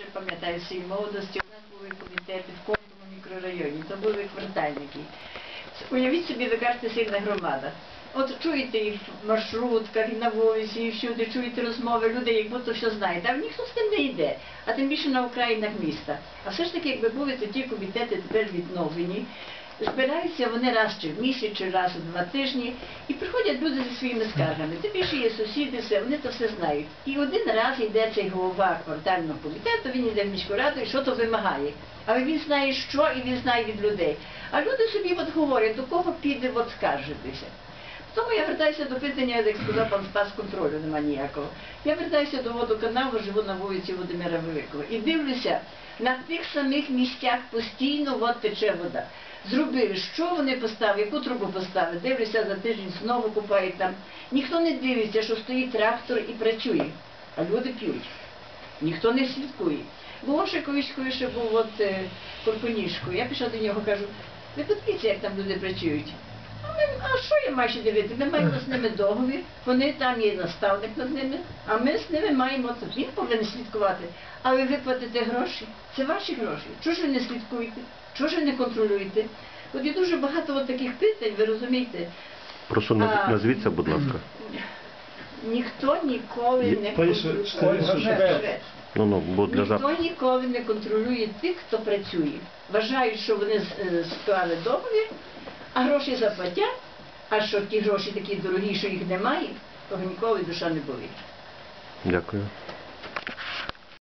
ще пам'ятаю з своєї молодості, у нас були комітети в кожному мікрорайоні, то були квартальники. Уявіть собі, ви кажете, сильна громада. От чуєте і в маршрутках, і на вулиці, і всюди чуєте розмови людей, як будто все знаєте, а ніхто з тим не йде, а тим більше на окраїнах міста. А все ж таки, якби були то ті комітети тепер відновлені, збираються вони раз чи в місяць, чи раз у два тижні, і приходять люди зі своїми скаргами. Тим більше є сусіди, все, вони то все знають. І один раз йде цей голова квартального комітету, він йде в міську раду і що то вимагає. Але він знає, що і він знає від людей. А люди собі от говорять, до кого піде от скаржитися. Тому я вертаюся до питання, як сказав пан Спас, контролю нема ніякого. Я вертаюся до водоканалу, живу на вулиці Володимира Великого. І дивлюся, на тих самих місцях постійно от тече вода. Зробили, що вони поставили, яку трубу поставили, дивлюся за тиждень, знову купають там. Ніхто не дивиться, що стоїть трактор і працює, а люди п'ють. Ніхто не слідкує. Було ще коли ще був от е, Корпунішко. Я пішла до нього, кажу, ви подивіться, як там люди працюють. А, що я маю ще дивитися? Ми маємо з ними договір, вони там є наставник над ними, а ми з ними маємо, тут він повинен слідкувати. А ви виплатите гроші, це ваші гроші. Чого ж ви не слідкуєте? Чого ж ви не контролюєте? От є дуже багато от таких питань, ви розумієте. Прошу А. назвіться, будь ласка. Ніхто ніколи не контролює. Ну ну, бо для Ніхто ніколи не контролює тих, хто працює. Вважають, що вони е, склали договір, а гроші заплатять, а що ті гроші такі дорогі, що їх немає, того ніколи душа не болить. Дякую.